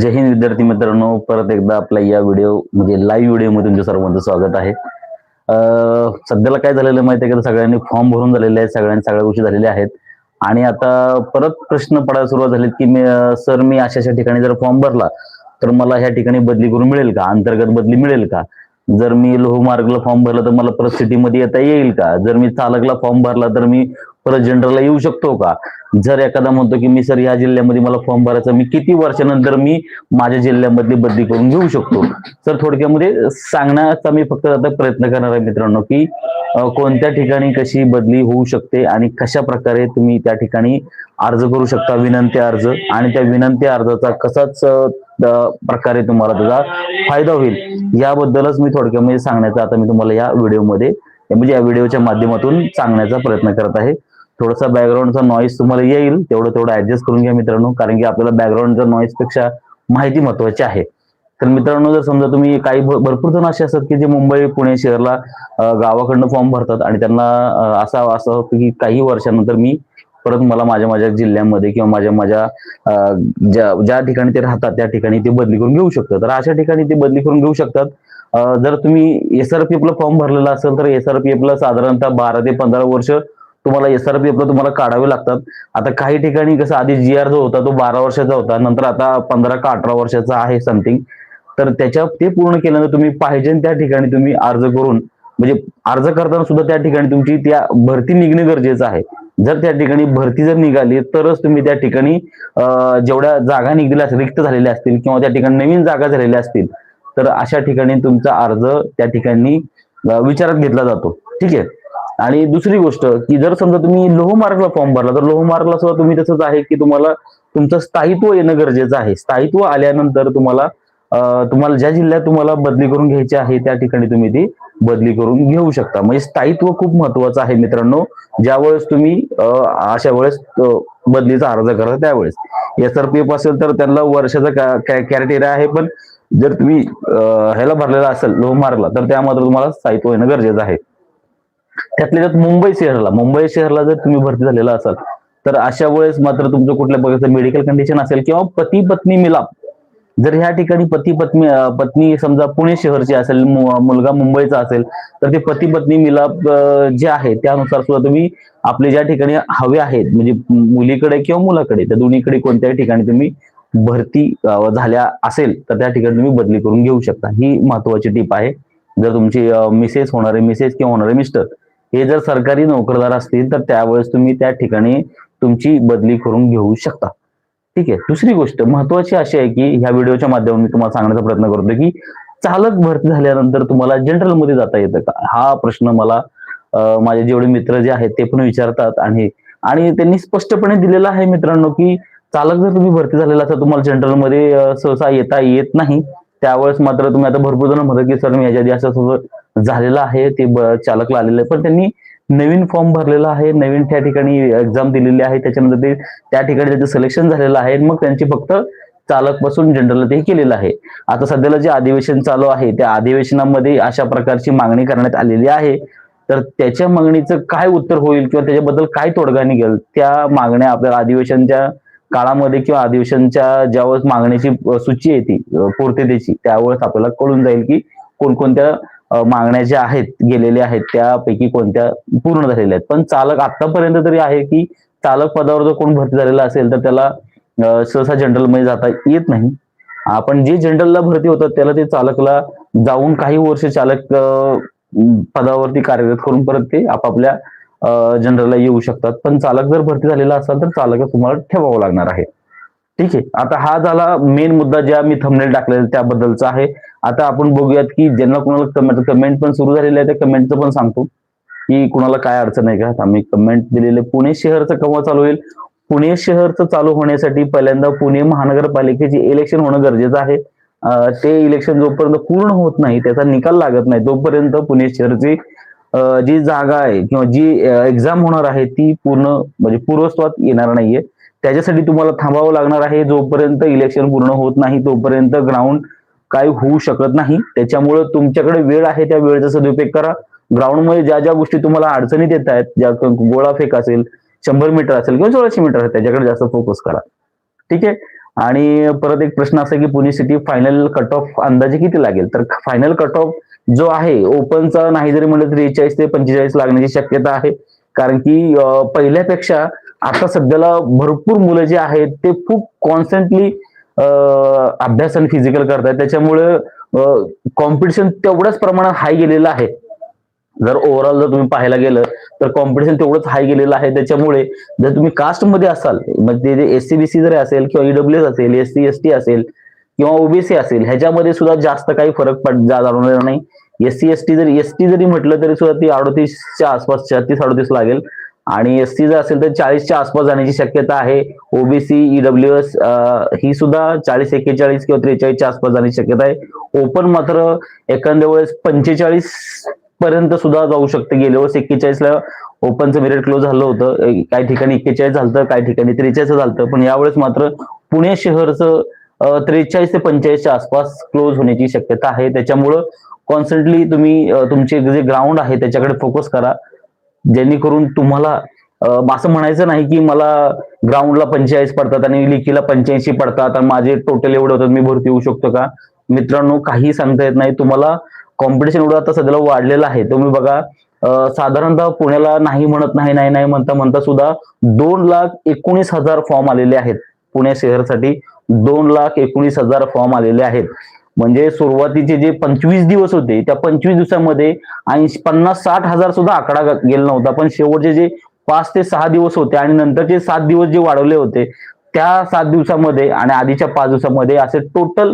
जय हिंद विद्यार्थी मित्रांनो. परत एकदा आपल्या या व्हिडिओ म्हणजे लाईव्ह व्हिडिओमध्ये तुमच्या सर्वांचं स्वागत आहे. सध्याला काय झालेलं माहिती आहे का? सगळ्यांनी फॉर्म भरून झालेले आहेत सगळ्यांनी सगळ्या गोष्टी झालेल्या आहेत. आणि आता परत प्रश्न पडायला सुरुवात झाली की मी सर मी अशा अशा ठिकाणी जर फॉर्म भरला तर मला ह्या ठिकाणी बदली करून मिळेल का? अंतर्गत बदली मिळेल का? जर मी लोहमार्गला फॉर्म भरला तर मला परत सिटीमध्ये येता येईल का? जर मी चालकला फॉर्म भरला तर मी परत जनरलला येऊ शकतो का? जर एखादा म्हणतो की मी सर या जिल्ह्यामध्ये मला फॉर्म भरायचा मी किती वर्षानंतर मी माझ्या जिल्ह्यामधली बदली करून घेऊ शकतो? तर थोडक्यामध्ये सांगण्याचा मी फक्त आता प्रयत्न करणार आहे मित्रांनो की कोणत्या ठिकाणी कशी बदली होऊ शकते आणि कशा प्रकारे तुम्ही त्या ठिकाणी अर्ज करू शकता विनंती अर्ज? आणि त्या विनंती अर्जाचा कसाच प्रकारे तुम्हाला त्याचा फायदा होईल? याबद्दलच मी थोडक्यामध्ये सांगण्याचा आता मी तुम्हाला या व्हिडिओमध्ये म्हणजे या व्हिडिओच्या माध्यमातून सांगण्याचा प्रयत्न करत आहे. थोडासा बॅकग्राऊंडचा नॉईज तुम्हाला येईल तेवढं तेवढं ऍडजस्ट करून घ्या मित्रांनो कारण की आपल्याला बॅकग्राऊंडच्या नॉईजपेक्षा माहिती महत्वाची आहे. तर मित्रांनो जर समजा तुम्ही काही भरपूर जण असे असतात की जे मुंबई पुणे शहरला गावाकडनं फॉर्म भरतात आणि त्यांना असा असं होतं की काही वर्षानंतर मी परत मला माझ्या माझ्या जिल्ह्यामध्ये किंवा माझ्या माझ्या ज्या ज्या ठिकाणी ते राहतात त्या ठिकाणी ते बदली करून घेऊ शकतात. तर अशा ठिकाणी ते बदली करून घेऊ शकतात. जर तुम्ही एसआरपीएफ ला फॉर्म भरलेला असेल तर एसआरपीएफ ला साधारणतः बारा ते पंधरा वर्ष तुम्हाला एसआरपीएफ ला तुम्हाला काढावे लागतात. आता काही ठिकाणी कसं आधी जी आर जो होता तो बारा वर्षाचा होता नंतर आता पंधरा का अठरा वर्षाचा आहे समथिंग तर त्याच्या ते पूर्ण केल्यानंतर तुम्ही पाहिजे त्या ठिकाणी तुम्ही अर्ज करून म्हणजे अर्ज करताना सुद्धा त्या ठिकाणी तुमची त्या भरती निघणे गरजेचं आहे. जर त्या ठिकाणी भरती जर निघाली तरच तुम्ही त्या ठिकाणी जेवढ्या जागा निघलेल्या रिक्त झालेल्या असतील किंवा त्या ठिकाणी नवीन जागा झालेल्या असतील तर अशा ठिकाणी तुमचा अर्ज त्या ठिकाणी विचारात घेतला जातो. ठीक आहे? आणि दुसरी गोष्ट की जर समजा तुम्ही लोहमार्गला फॉर्म भरला तर लोहमार्गला सुद्धा तुम्ही तसंच आहे की तुम्हाला तुमचं स्थायित्व येणं गरजेचं आहे. स्थायित्व आल्यानंतर तुम्हाला तुम्हाला ज्या जिल्ह्यात तुम्हाला बदली करून घ्यायची आहे त्या ठिकाणी तुम्ही ती बदली करून घेऊ शकता. म्हणजे स्थायित्व खूप महत्वाचं आहे मित्रांनो. ज्या वेळेस तुम्ही अशा वेळेस बदलीचा अर्ज करता त्यावेळेस. एस आर पी एफ असेल तर त्यांना वर्षाचा कॅरेटेरिया आहे पण जर तुम्ही ह्याला भरलेला असेल लोहमार्गला तर त्यामध्ये तुम्हाला स्थायित्व येणं गरजेचं आहे. त्यातल्या त्यात मुंबई शहराला मुंबई शहराला जर तुम्ही भरती झालेला असाल तर अशा वेळेस मात्र तुमचं कुठल्या प्रकारचं मेडिकल कंडिशन असेल किंवा पती पत्नी मिलाप जर ह्या ठिकाणी पती पत्नी पत्नी समजा पुणे शहरची असेल मुलगा मुंबईचा असेल तर ते पती पत्नी मिलाप जे आहे त्यानुसार सुद्धा तुम्ही आपले ज्या ठिकाणी हवे आहेत म्हणजे मुलीकडे किंवा मुलाकडे त्या दोन्हीकडे कोणत्याही ठिकाणी तुम्ही भरती झाल्या असेल तर त्या ठिकाणी तुम्ही बदली करून घेऊ शकता. ही महत्वाची टीप आहे. जर तुमची मिसेस होणारे मिसेस किंवा होणारे मिस्टर हे जर सरकारी नोकरदार असतील तर त्यावेळेस तुम्ही त्या ठिकाणी तुमची बदली करून घेऊ शकता. ठीक आहे? दुसरी गोष्ट महत्वाची अशी आहे की ह्या व्हिडिओच्या माध्यमातून मी तुम्हाला सांगण्याचा प्रयत्न करतो की चालक भरती झाल्यानंतर तुम्हाला जनरलमध्ये जाता येतं का? हा प्रश्न मला माझे जेवढे मित्र जे आहेत ते पण विचारतात आणि आणि त्यांनी स्पष्टपणे दिलेला आहे मित्रांनो की चालक जर तुम्ही भरती झालेला असाल तुम्हाला जनरलमध्ये सहसा येता येत नाही. त्यावेळेस मात्र तुम्ही आता भरपूर जण म्हणतात की सर मी याच्या आधी असं झालेलं आहे ते चालकला आलेलं आहे. पण त्यांनी नवीन फॉर्म भरलेला आहे नवीन त्या ठिकाणी एक्झाम दिलेली आहे. त्याच्यानंतर ते त्या ठिकाणी त्याचं सिलेक्शन झालेलं आहे. मग त्यांची फक्त चालकपासून जनरल ते केलेलं आहे. आता सध्याला जे अधिवेशन चालू आहे त्या अधिवेशनामध्ये अशा प्रकारची मागणी करण्यात आलेली आहे. तर त्याच्या मागणीचं काय उत्तर होईल किंवा त्याच्याबद्दल काय तोडगा निघेल त्या मागण्या आपल्याला अधिवेशनच्या काळामध्ये किंवा अधिवेशनच्या ज्यावेळेस मागण्याची सूची येते पूर्ततेची त्यावेळेस आपल्याला कळून जाईल की कोणकोणत्या मागण्या ज्या आहेत गेलेल्या आहेत त्यापैकी कोणत्या पूर्ण झालेल्या आहेत. पण चालक आतापर्यंत तरी आहे की चालक पदावर जर कोण भरती झालेला असेल तर त्याला सहसा जनरलमध्ये जाता येत नाही. आपण जे जनरलला भरती होतात त्याला ते चालकला जाऊन काही वर्ष चालक पदावरती कार्यरत करून परत ते आपापल्या जनरलला येऊ शकतात. पण चालक जर भरती झालेला असाल तर चालक तुम्हाला ठेवावं लागणार आहे. ठीक आहे. आता हा झाला मेन मुद्दा ज्या मी थंबनेल टाकलेला त्याबद्दलचा आहे. आता आपण बघूयात की ज्यांना कुणाला कमेंट कमेंट पण सुरू झालेले आहे त्या कमेंटचं पण सांगतो. की कुणाला काय अडचण आहे का? आम्ही कमेंट दिलेले पुणे शहरचं केव्हा चालू होईल? पुणे शहरचं चालू होण्यासाठी पहिल्यांदा पुणे महानगरपालिकेचे इलेक्शन होणं गरजेचं आहे. ते इलेक्शन जोपर्यंत पूर्ण होत नाही त्याचा निकाल लागत नाही तोपर्यंत पुणे शहरची जी जागा आहे किंवा जी एक्झाम होणार आहे ती पूर्ण म्हणजे पूर्वस्वात येणार नाहीये. त्याच्यासाठी तुम्हाला थांबावं लागणार आहे. जोपर्यंत इलेक्शन पूर्ण होत नाही तोपर्यंत ग्राउंड काय होऊ शकत नाही. त्याच्यामुळे तुमच्याकडे वेळ आहे त्या वेळेचा सदुपयोग करा. ग्राउंडमध्ये ज्या ज्या गोष्टी तुम्हाला अडचणीत येत आहेत ज्या गोळा फेक असेल शंभर मीटर असेल किंवा सोळाशे मीटर असेल त्याच्याकडे जास्त फोकस करा. ठीक आहे? आणि परत एक प्रश्न असा की Pune city final cut off अंदाजे किती लागेल? तर फायनल कट ऑफ जो आहे ओपनचा नाही जरी म्हणलं तरी चाळीस ते पंचेचाळीस लागण्याची शक्यता आहे. कारण की पहिल्यापेक्षा आता सध्याला भरपूर मुलं जे आहेत ते खूप कॉन्स्टंटली अभ्यास आणि फिजिकल करतात त्याच्यामुळे कॉम्पिटिशन तेवढ्याच प्रमाणात हाय गेलेलं आहे. जर ओव्हरऑल जर तुम्ही पाहायला गेलं तर कॉम्पिटिशन तेवढंच हाय गेलेलं आहे. त्याच्यामुळे जर तुम्ही कास्टमध्ये असाल म्हणजे एस सी बी सी जरी असेल किंवा ईडब्ल्यू एस असेल एस सी एस टी असेल किंवा ओबीसी असेल ह्याच्यामध्ये सुद्धा जास्त काही फरक पड जाणवणार नाही. एस सी एस टी जरी एस टी जरी म्हटलं तरी सुद्धा ती अडोतीसच्या आसपास छत्तीस अडोतीस लागेल. आणि एस सी जर असेल तर चाळीसच्या आसपास जाण्याची शक्यता आहे. ओबीसी ईडब्ल्यू एस ही सुद्धा चाळीस एक्केचाळीस किंवा त्रेचाळीसच्या आसपास जाण्याची शक्यता आहे. ओपन मात्र एखाद्या वेळेस पंचेचाळीस पर्यंत सुद्धा जाऊ शकते. गेल्या वर्ष एक्केचाळीसला ओपनचं मेरिट क्लोज झालं होतं. काही ठिकाणी एक्केचाळीस झालं काही ठिकाणी त्रेचाळीस झालं पण यावेळेस मात्र पुणे शहरचं त्रेचाळीस ते पंचेचाळीसच्या आसपास क्लोज होण्याची शक्यता आहे. त्याच्यामुळं कॉन्स्टंटली तुम्ही तुमचे जे ग्राउंड आहे त्याच्याकडे फोकस करा. जेणेकरून तुम्हाला असं म्हणायचं नाही की मला ग्राउंडला पंचेचाळीस पडतात आणि लिखीला पंच्याऐंशी पडतात आणि माझे टोटल एवढे होतात मी भरती होऊ शकतो का? मित्रांनो काही सांगता येत नाही. तुम्हाला कॉम्पिटिशन एवढं आता सध्याला वाढलेलं आहे. तुम्ही बघा साधारणतः पुण्याला नाही म्हणत नाही नाही नाही म्हणता म्हणता सुद्धा दोन लाख एकोणीस हजार फॉर्म आलेले आहेत. पुणे शहरसाठी दोन लाख एकोणीस हजार फॉर्म आलेले आहेत. म्हणजे सुरुवातीचे जे पंचवीस दिवस होते त्या पंचवीस दिवसामध्ये ऐंशी पन्नास साठ हजार सुद्धा आकडा गेला नव्हता. पण शेवटचे जे पाच ते सहा दिवस होते आणि नंतरचे सात दिवस जे वाढवले होते त्या सात दिवसामध्ये आणि आधीच्या पाच दिवसामध्ये असे टोटल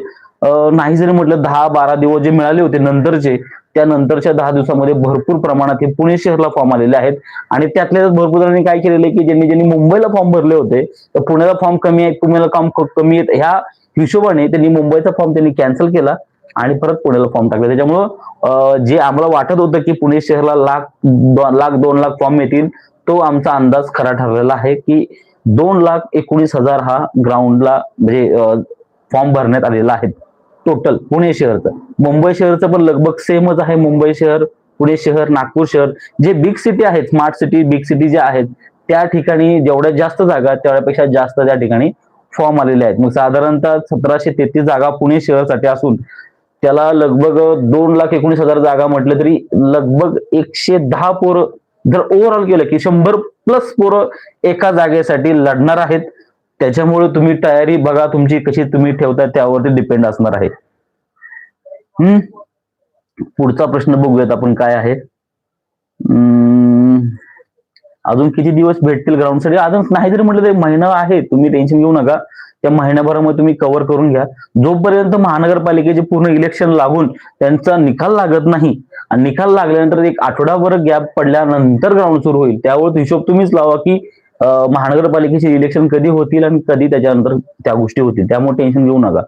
नाही जरी म्हटलं दहा बारा दिवस जे मिळाले होते नंतरचे त्या नंतरच्या दहा दिवसामध्ये भरपूर प्रमाणात हे पुणे शहरला फॉर्म आलेले आहेत. आणि त्यातल्या भरपूर जणांनी काय केलेलं आहे की ज्यांनी ज्यांनी मुंबईला फॉर्म भरले होते तर पुण्याला फॉर्म कमी आहे पुण्याला काम कमी आहेत. ह्या हिशोबाने त्यांनी मुंबईचा फॉर्म त्यांनी कॅन्सल केला आणि परत पुण्याला फॉर्म टाकला. त्याच्यामुळं जे आम्हाला वाटत होतं की पुणे शहरला लाख दो- लाख दोन लाख फॉर्म येतील तो आमचा अंदाज खरा ठरलेला आहे की दोन लाख एकोणीस हजार हा ग्राउंडला म्हणजे फॉर्म भरण्यात आलेला आहे टोटल पुणे शहरचं. मुंबई शहरचं पण लगभग सेमच आहे. मुंबई शहर पुणे शहर नागपूर शहर जे बिग सिटी आहेत स्मार्ट सिटी बिग सिटी जे आहेत त्या ठिकाणी जेवढ्या जास्त जागा तेवढ्यापेक्षा जास्त त्या ठिकाणी फॉर्म आलेले आहेत. मग साधारणतः सतराशे तेहतीस जागा पुणे शहरासाठी असून त्याला लगभग दोन लाख एकोणीस हजार जागा म्हटलं तरी लगभग एकशे दहा पोरं जर ओव्हरऑल केलं की शंभर प्लस पोरं एका जागेसाठी लढणार आहेत. त्याच्यामुळे तुम्ही तयारी बघा तुमची कशी तुम्ही ठेवता त्यावरती डिपेंड असणार आहे. हम्म? पुढचा प्रश्न बघूयात आपण काय आहे. हम्म, अजून किती दिवस भेटतील ग्राउंडसाठी अजून नाही जरी म्हटलं तरी महिना आहे. तुम्ही टेन्शन घेऊ नका. त्या महिन्याभरामध्ये तुम्ही कव्हर करून घ्या. जोपर्यंत महानगरपालिकेचे पूर्ण इलेक्शन लागून त्यांचा निकाल लागत नाही आणि निकाल लागल्यानंतर एक आठवडाभर गॅप पडल्यानंतर ग्राउंड सुरू होईल. त्यावर हिशोब तुम्हीच लावा की महानगरपालिकेचे इलेक्शन कधी होतील आणि कधी त्याच्यानंतर त्या गोष्टी होतील. त्यामुळे टेन्शन घेऊ नका.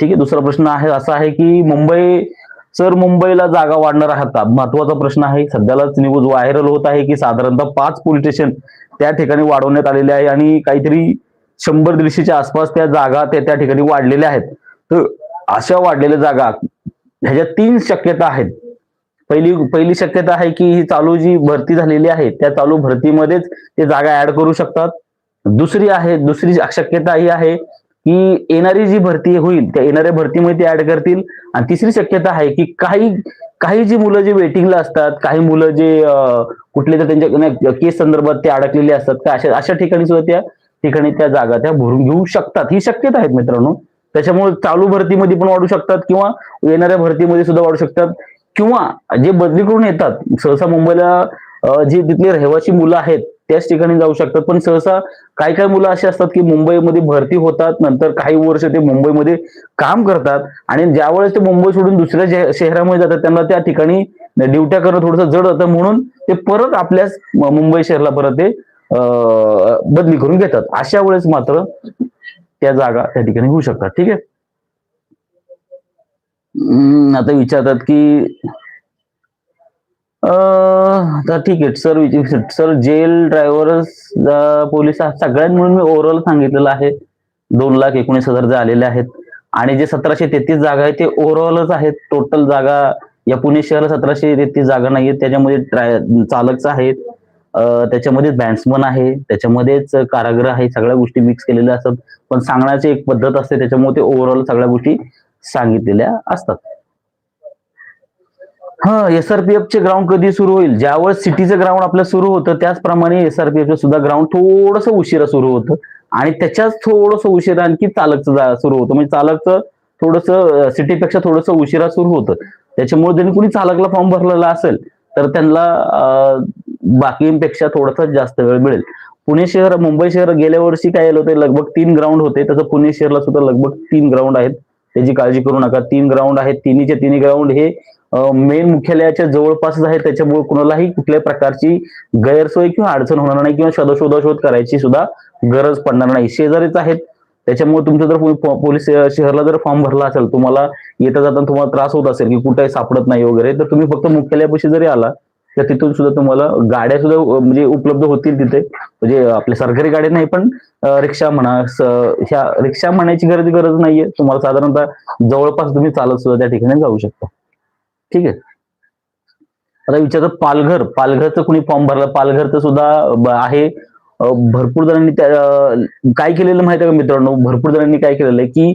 ठीक आहे? दुसरा प्रश्न आहे असा आहे की मुंबई सर मुंबईला जागा वाढणार आहात का महत्त्वाचा प्रश्न आहे सध्यालाच न्यूज व्हायरल होत आहे की साधारणतः पाच पोलीस स्टेशन त्या ठिकाणी वाढवण्यात आलेले आहे आणि काहीतरी शंभर दीडशेच्या आसपास त्या जागा त्या त्या ठिकाणी वाढलेल्या आहेत. तर अशा वाढलेल्या जागा ह्याच्या तीन शक्यता आहेत. पहिली पहिली शक्यता आहे की ही चालू जी भरती झालेली आहे त्या चालू भरतीमध्येच ते जागा ऍड करू शकतात. दुसरी आहे दुसरी शक्यता ही आहे की येणारी जी भरती होईल त्या येणाऱ्या भरतीमध्ये ते ऍड करतील. आणि तिसरी शक्यता आहे की काही काही जी मुलं जे वेटिंगला असतात काही मुलं जे कुठले तर त्यांच्या केस संदर्भात ते अडकलेले असतात का अशा अशा ठिकाणी सुद्धा त्या ठिकाणी त्या जागा त्या भरून घेऊ शकतात. ही शक्यता आहेत मित्रांनो. त्याच्यामुळे चालू भरतीमध्ये पण वाढू शकतात किंवा येणाऱ्या भरतीमध्ये सुद्धा वाढू शकतात. किंवा जे बदली करून येतात सहसा मुंबईला जे तिथले तिथली रहिवासी मुलं आहेत त्याच ठिकाणी जाऊ शकतात. पण सहसा काही काही मुलं अशी असतात की मुंबईमध्ये भरती होतात नंतर काही वर्ष ते मुंबईमध्ये काम करतात आणि ज्यावेळेस ते मुंबई सोडून दुसऱ्या शहरामध्ये जातात त्यांना त्या ठिकाणी ड्युट्या करणं थोडंसं जड होतं म्हणून ते परत आपल्याच मुंबई शहराला परत ते बदली करून घेतात. अशा वेळेस मात्र त्या जागा त्या ठिकाणी होऊ शकतात. ठीक आहे? आता विचारतात की तर ठीक आहे. Sir which- sir jail driver police सगळ्यात म्हणून मी ओव्हरऑल सांगितलेलं आहे. दोन लाख एकोणीस हजार झालेले आलेले आहेत. आणि जे सतराशे तेहतीस जागा आहेत ते ओव्हरऑलच आहेत. टोटल जागा या पुणे शहराला सतराशे तेहतीस जागा नाहीयेत त्याच्यामध्ये ट्राय चालकच आहेत. त्याच्यामध्ये बॅट्समन आहे. त्याच्यामध्येच कारागृह आहे. सगळ्या गोष्टी मिक्स केलेल्या असतात. पण सांगण्याची एक पद्धत असते. त्याच्यामुळे ते ओव्हरऑल सगळ्या गोष्टी सांगितलेल्या असतात. हा एसआरपीएफ चे ग्राउंड कधी सुरू होईल? ज्यावेळेस सिटीचं ग्राउंड आपलं सुरू होतं त्याचप्रमाणे एसआरपीएफ सुद्धा ग्राउंड थोडस उशिरा सुरू होतं. आणि त्याच्याच थोडंसं उशिरा आणखी चालकचं सुरू होतं. म्हणजे चालकचं थोडस सिटीपेक्षा थोडंसं उशिरा सुरू होतं. त्याच्यामुळे जरी कुणी चालकला फॉर्म भरलेला असेल तर त्यांना बाकीपेक्षा थोडासा जास्त वेळ मिळेल. पुणे शहर मुंबई शहर गेल्या वर्षी काय आलं होते? लगभग तीन ग्राउंड होते. तसं पुणे शहरला सुद्धा लगभग तीन ग्राउंड आहेत. त्याची काळजी करू नका. तीन ग्राउंड आहेत. तिन्हीचे तिन्ही ग्राउंड हे मेन मुख्यालयाच्या जवळपासच आहे. त्याच्यामुळे कुणालाही कुठल्याही प्रकारची गैरसोय किंवा अडचण होणार नाही किंवा शोधाशोधाशोध करायची सुद्धा गरज पडणार नाही. शेजारीच आहेत. त्याच्यामुळे तुमचं जर पोलीस शहरला जर फॉर्म भरला असेल तुम्हाला येता जाताना तुम्हाला त्रास होत असेल की कुठे सापडत नाही वगैरे तर तुम्ही फक्त मुख्यालयापाशी जरी आला तर तिथून सुद्धा तुम्हाला गाड्या सुद्धा म्हणजे उपलब्ध होतील तिथे. म्हणजे आपल्या सरकारी गाड्या नाही पण रिक्षा म्हणा ह्या रिक्षा म्हणायची गरज गरज नाहीये. तुम्हाला साधारणतः जवळपास तुम्ही चालत सुद्धा त्या ठिकाणी जाऊ शकता. ठीक आहे. आता विचारतात पालघर पालघरचं कुणी फॉर्म भरला? पालघरचं सुद्धा आहे. भरपूर जणांनी काय केलेलं माहिती आहे का मित्रांनो? भरपूर जणांनी काय केलेलं आहे की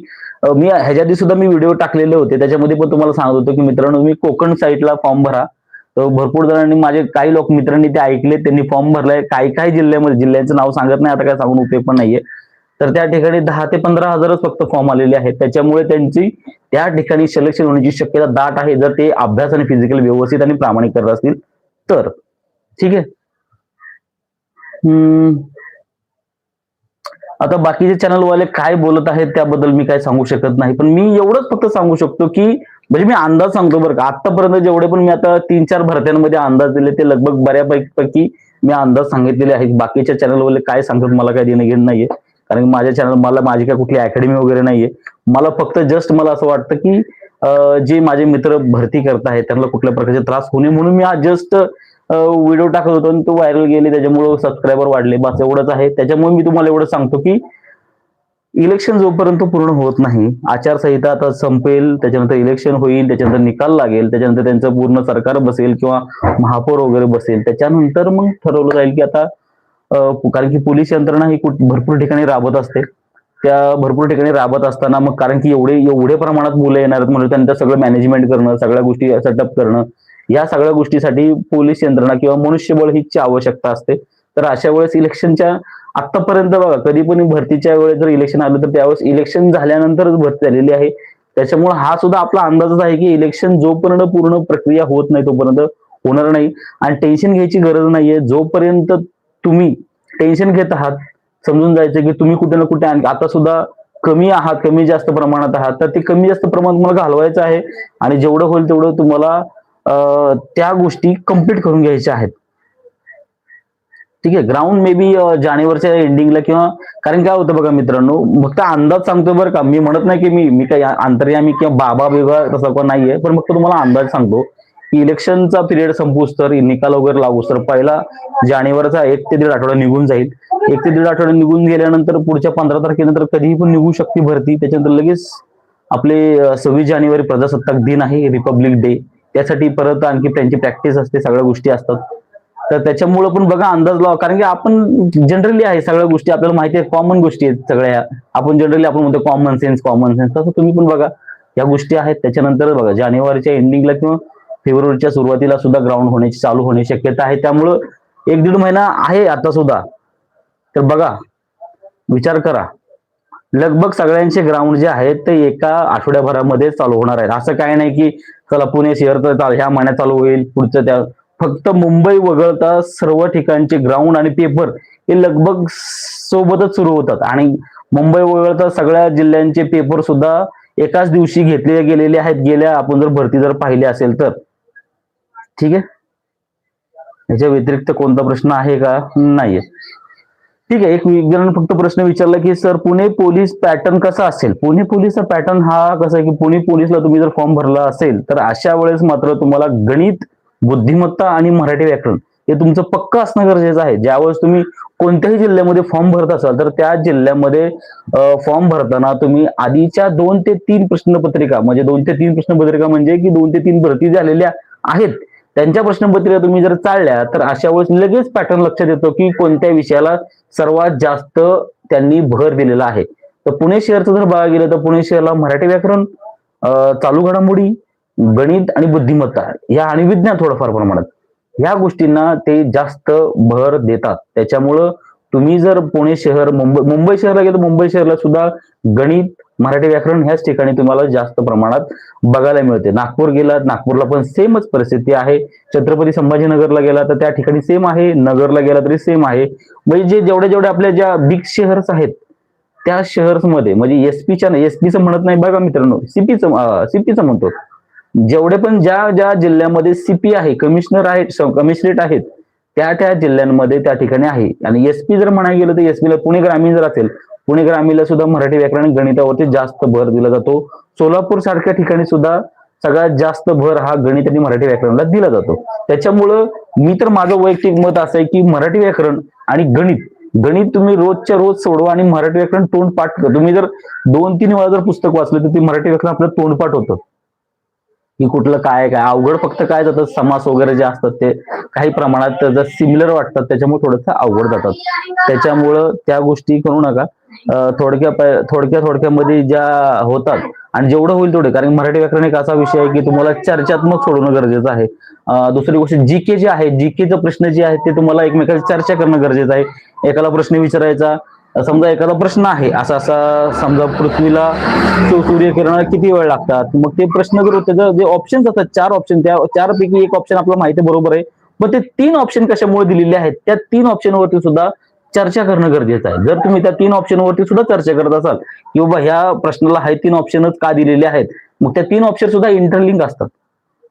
मी ह्याच्या आधी सुद्धा मी व्हिडिओ टाकलेले होते. त्याच्यामध्ये पण तुम्हाला सांगत होतो की मित्रांनो मी कोकण साईडला फॉर्म भरा. तर भरपूर जणांनी माझे काही लोक मित्रांनी ते ऐकले त्यांनी फॉर्म भरलाय. काही काही जिल्ह्यामध्ये जिल्ह्यांचं नाव सांगत नाही आता काय सांगून उपयोग पण नाहीये. तर त्या ठिकाणी दहा ते पंधरा हजारच फक्त फॉर्म आलेले आहेत. त्याच्यामुळे त्यांची त्या ठिकाणी सिलेक्शन होण्याची शक्यता दाट आहे. जर ते अभ्यास आणि फिजिकल व्यवस्थित आणि प्रामाणिक करत असतील तर. ठीक आहे? हम्म. आता बाकीचे चॅनलवाले काय बोलत आहेत त्याबद्दल मी काय सांगू शकत नाही. पण मी एवढंच फक्त सांगू शकतो की म्हणजे मी अंदाज सांगतो बरं का. आतापर्यंत जेवढे पण मी आता तीन चार भरत्यांमध्ये अंदाज दिले ते लगभग बऱ्यापैकी पैकी मी अंदाज सांगितलेले आहेत. बाकीच्या चॅनलवाले काय सांगतात मला काय देणं घेणं नाहीये. कारण माझ्या चॅनल मला माझी काय कुठली अकॅडमी वगैरे नाहीये. मला फक्त जस्ट मला असं वाटतं की जे माझे मित्र भरती करत आहेत त्यांना कुठल्या प्रकारचे त्रास होणे म्हणून मी आज जस्ट व्हिडिओ टाकत होतो आणि तो व्हायरल गेले त्याच्यामुळे सबस्क्रायबर वाढले. बस एवढंच आहे. त्याच्यामुळे मी तुम्हाला एवढं सांगतो की इलेक्शन जोपर्यंत पूर्ण होत नाही आचारसंहिता आता संपेल त्याच्यानंतर इलेक्शन होईल त्याच्यानंतर निकाल लागेल त्याच्यानंतर त्यांचं पूर्ण सरकार बसेल किंवा महापौर वगैरे बसेल त्याच्यानंतर मग ठरवलं जाईल की आता कारण की पोलीस यंत्रणा ही भरपूर ठिकाणी राबत असते. त्या भरपूर ठिकाणी राबत असताना मग कारण की एवढे एवढे प्रमाणात मुलं येणार आहेत म्हणून त्यांचं सगळं मॅनेजमेंट करणं सगळ्या गोष्टी सेटअप करणं या सगळ्या गोष्टीसाठी पोलीस यंत्रणा किंवा मनुष्यबळ हीची आवश्यकता असते. तर अशा वेळेस इलेक्शनच्या आतापर्यंत बघा कधी पण भरतीच्या वेळेस जर इलेक्शन आलं तर त्यावेळेस इलेक्शन झाल्यानंतरच भरती झालेली आहे. त्याच्यामुळे हा सुद्धा आपला अंदाजच आहे की इलेक्शन जोपर्यंत पूर्ण प्रक्रिया होत नाही तोपर्यंत होणार नाही. आणि टेन्शन घ्यायची गरज नाहीये. जोपर्यंत तुम्ही टेन्शन घेत आहात. समजून जायचं की तुम्ही कुठे ना कुठे आता सुद्धा कमी आहात कमी जास्त प्रमाणात आहात. तर ते कमी जास्त प्रमाणात तुम्हाला घालवायचं आहे आणि जेवढं होईल तेवढं तुम्हाला त्या गोष्टी कंप्लीट करून घ्यायच्या आहेत. ठीक आहे? ग्राउंड मे बी जानेवारीच्या एंडिंगला किंवा कारण काय होतं बघा मित्रांनो फक्त अंदाज सांगतो बरं का. मी म्हणत नाही की मी मी काही अंतर्यामी किंवा बाबा बिबा तसा कोण नाहीये पण फक्त तुम्हाला अंदाज सांगतो. इलेक्शनचा पिरियड संपूस तर निकाल वगैरे लागूस तर पहिला जानेवारीचा एक ते दीड आठवडा निघून जाईल. एक ते दीड आठवडा निघून गेल्यानंतर पुढच्या पंधरा तारखेनंतर कधीही पण निघू शकते भरती. त्याच्यानंतर लगेच आपले सव्वीस जानेवारी प्रजासत्ताक दिन आहे रिपब्लिक डे. त्यासाठी परत आणखी त्यांची प्रॅक्टिस असते सगळ्या गोष्टी असतात. तर त्याच्यामुळं पण बघा अंदाज लावा. कारण की आपण जनरली आहे सगळ्या गोष्टी आपल्याला माहिती आहे कॉमन गोष्टी आहेत सगळ्या. आपण जनरली आपण म्हणतो कॉमन सेन्स कॉमन सेन्स तसं तुम्ही पण बघा. या गोष्टी आहेत. त्याच्यानंतर बघा जानेवारीच्या एंडिंगला किंवा फेब्रुवारीच्या सुरुवातीला सुद्धा ग्राउंड होण्याची चालू होण्याची शक्यता आहे. त्यामुळं एक दीड महिना आहे आता सुद्धा. तर बघा विचार करा. लगभग सगळ्यांचे ग्राउंड जे आहेत ते एका आठवड्याभरामध्ये चालू होणार आहेत. असं काय नाही की चला पुणे शहर तर ह्या महिन्यात चालू होईल पुढचं त्या फक्त मुंबई वगळता सर्व ठिकाणचे ग्राउंड आणि पेपर हे लगभग सोबतच सुरू होतात. आणि मुंबई वगळता सगळ्या जिल्ह्यांचे पेपर सुद्धा एकाच दिवशी घेतले गेलेले आहेत. गेल्या आपण जर भरती जर पाहिली असेल तर. ठीक आहे? याच्या व्यतिरिक्त कोणता प्रश्न आहे का? नाहीये. ठीक आहे एक विज्ञान फक्त प्रश्न विचारला की सर पुणे पोलीस पॅटर्न कसा असेल? पुणे पोलीसचा पॅटर्न हा कसा आहे की पुणे पोलीसला तुम्ही जर फॉर्म भरला असेल तर अशा वेळेस मात्र तुम्हाला गणित बुद्धिमत्ता आणि मराठी व्याकरण हे तुमचं पक्क असणं गरजेचं आहे. ज्यावेळेस तुम्ही कोणत्याही जिल्ह्यामध्ये फॉर्म भरत असाल तर त्या जिल्ह्यामध्ये फॉर्म भरताना तुम्ही आधीच्या दोन ते तीन प्रश्नपत्रिका म्हणजे दोन ते तीन प्रश्नपत्रिका म्हणजे की दोन ते तीन भरती झालेल्या आहेत त्यांच्या प्रश्नपत्रिका तुम्ही जर चालल्या तर अशा वेळेस लगेच पॅटर्न लक्षात येतो की कोणत्या विषयाला सर्वात जास्त त्यांनी भर दिलेला आहे. तर पुणे शहरचं जर बघा गेलं तर पुणे शहरला मराठी व्याकरण चालू घडामोडी गणित आणि बुद्धिमत्ता या आणि विज्ञान थोडंफार प्रमाणात. ह्या गोष्टींना ते जास्त भर देतात. त्याच्यामुळं तुम्ही जर पुणे शहर मुंबई मुंबई शहरला गेलं तर मुंबई शहरला सुद्धा गणित मराठी व्याकरण ह्याच ठिकाणी तुम्हाला जास्त प्रमाणात बघायला मिळते. नागपूर गेलात नागपूरला पण सेमच परिस्थिती आहे. छत्रपती संभाजीनगरला गेला तर त्या ठिकाणी सेम आहे. नगरला गेला तरी सेम आहे. म्हणजे जे जेवढे जेवढे आपल्या ज्या बिग शहर्स आहेत त्या शहर्समध्ये म्हणजे एसपीच्या एसपीचं म्हणत नाही बघा मित्रांनो सीपीचं सीपीचं म्हणतो. जेवढे पण ज्या ज्या जिल्ह्यामध्ये सीपी आहे कमिशनर आहेत कमिशनरेट आहेत त्या त्या जिल्ह्यांमध्ये त्या ठिकाणी आहे. आणि एसपी जर म्हणायला गेलं तर एसपीला पुणे ग्रामीण जर असेल पुणे ग्रामीणला सुद्धा मराठी व्याकरण गणितावरती जास्त भर दिला जातो. सोलापूर सारख्या ठिकाणी सुद्धा सगळ्यात जास्त भर हा गणित आणि मराठी व्याकरणला दिला जातो. त्याच्यामुळं मी तर माझं वैयक्तिक मत असं आहे की मराठी व्याकरण आणि गणित गणित तुम्ही रोजच्या रोज सोडवा आणि मराठी व्याकरण तोंडपाठ तुम्ही जर दोन तीन वेळा जर पुस्तक वाचलं तर ते मराठी व्याकरण आपलं तोंडपाठ होतं. की कुठलं काय काय अवघड फक्त काय जातात समास वगैरे जे असतात ते काही प्रमाणात जर सिमिलर वाटतात. त्याच्यामुळे थोडंसं अवघड जातात. त्याच्यामुळं त्या गोष्टी करू नका. थोडक्या थोडक्या थोडक्यामध्ये ज्या होतात आणि जेवढं होईल तेवढे. कारण मराठी व्याकरण एक असा विषय आहे की तुम्हाला चर्चात्मक सोडवणं गरजेचं आहे. दुसरी गोष्ट जी के जे आहे जी जीकेचं प्रश्न जे आहेत ते तुम्हाला एकमेकांची चर्चा करणं गरजेचं आहे. एकाला प्रश्न विचारायचा समजा एखादा प्रश्न आहे असा असा समजा पृथ्वीला सूर्य किरणाला किती वेळ लागतात? मग ते प्रश्न जर त्याचं जे ऑप्शन्स असतात चार ऑप्शन त्या चार पैकी एक ऑप्शन आपल्याला माहिती आहे बरोबर आहे. मग ते तीन ऑप्शन कशामुळे दिलेले आहेत? त्या तीन ऑप्शनवरती सुद्धा चर्चा करणं गरजेचं आहे. जर तुम्ही त्या तीन ऑप्शनवरती सुद्धा चर्चा करत असाल की बाबा ह्या प्रश्नाला हे तीन ऑप्शनच का दिलेले आहेत? मग त्या तीन ऑप्शन सुद्धा इंटरलिंक असतात.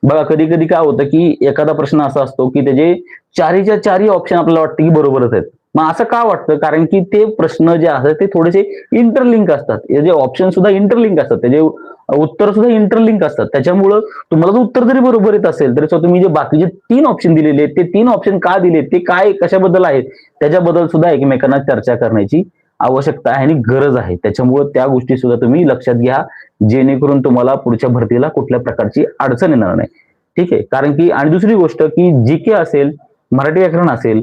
बघा कधी कधी काय होतं की एखादा प्रश्न असा असतो की त्याचे चारीच्या चारही ऑप्शन आपल्याला वाटतं की बरोबरच आहेत. मग असं का वाटतं? कारण की ते प्रश्न जे असतात ते थोडेसे इंटरलिंक असतात. हे जे ऑप्शन सुद्धा इंटरलिंक असतात. त्याचे उत्तर सुद्धा इंटरलिंक असतात. त्याच्यामुळं तुम्हाला जर उत्तर जरी बरोबर येत असेल तरी सुद्धा तुम्ही जे बाकीचे तीन ऑप्शन दिलेले आहेत ते तीन ऑप्शन का दिले ते काय कशाबद्दल आहेत त्याच्याबद्दल सुद्धा एकमेकांना चर्चा करण्याची आवश्यकता आहे आणि गरज आहे. त्याच्यामुळे त्या गोष्टी सुद्धा तुम्ही लक्षात घ्या जेणेकरून तुम्हाला पुढच्या भरतीला कुठल्या प्रकारची अडचण येणार नाही. ठीक आहे? कारण की आणि दुसरी गोष्ट की जी के असेल मराठी व्याकरण असेल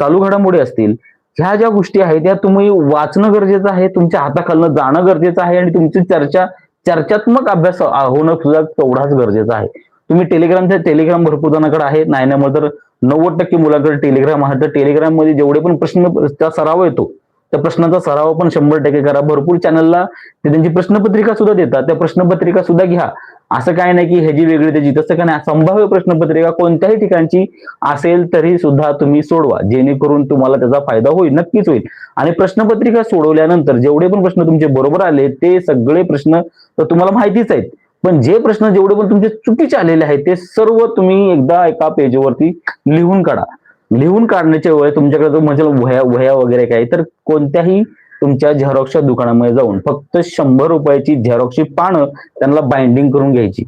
चालू घडामोडी असतील ह्या ज्या गोष्टी आहेत त्या तुम्ही वाचणं गरजेचं आहे तुमच्या हाताखालनं जाणं गरजेचं आहे आणि तुमची चर्चा चर्चात्मक अभ्यास होणं सुद्धा तेवढाच गरजेचं आहे. तुम्ही टेलिग्रामच्या टेलिग्राम भरपूर जणांकडे आहे. नाही ना मग तर नव्वद टक्के मुलांकडे टेलिग्राम आहे. तर टेलिग्राममध्ये जेवढे पण प्रश्न त्या सराव येतो. त्या प्रश्नाचा सराव पण शंभर टक्के करा. भरपूर चॅनलला ते त्यांची प्रश्नपत्रिका सुद्धा देतात. त्या प्रश्नपत्रिका सुद्धा घ्या. असं काय नाही की ह्याची वेगळी त्याची तसं काय नाही. संभाव्य प्रश्नपत्रिका कोणत्याही ठिकाणची असेल तरी सुद्धा तुम्ही सोडवा. जेणेकरून तुम्हाला त्याचा फायदा होईल नक्कीच होईल. आणि प्रश्नपत्रिका सोडवल्यानंतर जेवढे पण प्रश्न तुमचे बरोबर आले ते सगळे प्रश्न तर तुम्हाला माहितीच आहेत. पण जे प्रश्न जेवढे पण तुमचे चुकीचे आलेले आहेत ते सर्व तुम्ही एकदा एका पेजवरती लिहून काढा. लिहून काढण्याच्या वेळेस तुमच्याकडे म्हणजे वह्या वह्या वगैरे काय तर कोणत्याही तुमच्या झेरॉक्सच्या दुकानामध्ये जाऊन फक्त शंभर रुपयाची झेरॉक्सची पानं त्यांना बाइंडिंग करून घ्यायची.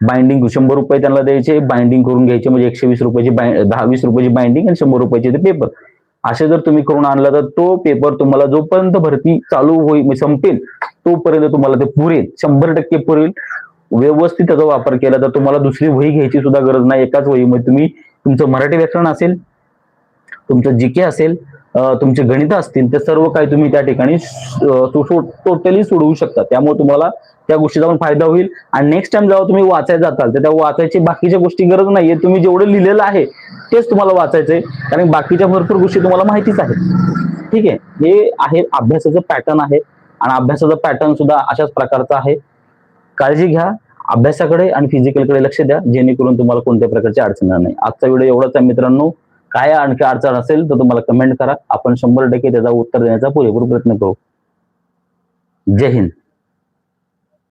बाइंडिंग शंभर रुपये त्यांना द्यायचे बाइंडिंग करून घ्यायचे म्हणजे एकशे वीस रुपयाची बाइ दहा वीस रुपयाची बाइंडिंग आणि शंभर रुपयाचे ते पेपर असे जर तुम्ही करून आणला तर तो पेपर तुम्हाला जोपर्यंत भरती चालू होईल म्हणजे संपेल तोपर्यंत तुम्हाला ते पुरेल शंभर टक्के पुरेल. व्यवस्थित त्याचा वापर केला तर तुम्हाला दुसरी वही घ्यायची सुद्धा गरज नाही. एकाच वहीमध्ये तुम्ही तुमचं मराठी व्याकरण असेल तुमचं जीके असेल तुमचे गणित असतील ते सर्व काही तुम्ही त्या ठिकाणी टोटली सोडवू शकता. त्यामुळे तुम्हाला त्या गोष्टीचा पण फायदा होईल. आणि नेक्स्ट टाइम जेव्हा तुम्ही वाचायला जाताल तर त्या वाचायची बाकीच्या गोष्टी गरज नाहीये. तुम्ही जेवढं लिहिलेलं आहे तेच तुम्हाला वाचायचंय. कारण बाकीच्या भरपूर गोष्टी तुम्हाला माहितीच आहेत. ठीक आहे? हे आहे अभ्यासाचं पॅटर्न आहे. आणि अभ्यासाचं पॅटर्न सुद्धा अशाच प्रकारचा आहे. काळजी घ्या. अभ्यासाकडे आणि फिजिकलकडे लक्ष द्या. जेणेकरून तुम्हाला कोणत्या प्रकारची अडचण येणार नाही. आजचा व्हिडिओ एवढाच आहे मित्रांनो. काय आणखी अडचण असेल तर तुम्हाला कमेंट करा. आपण शंभर टक्के त्याचा उत्तर देण्याचा पुरेपूर प्रयत्न करू. जय हिंद.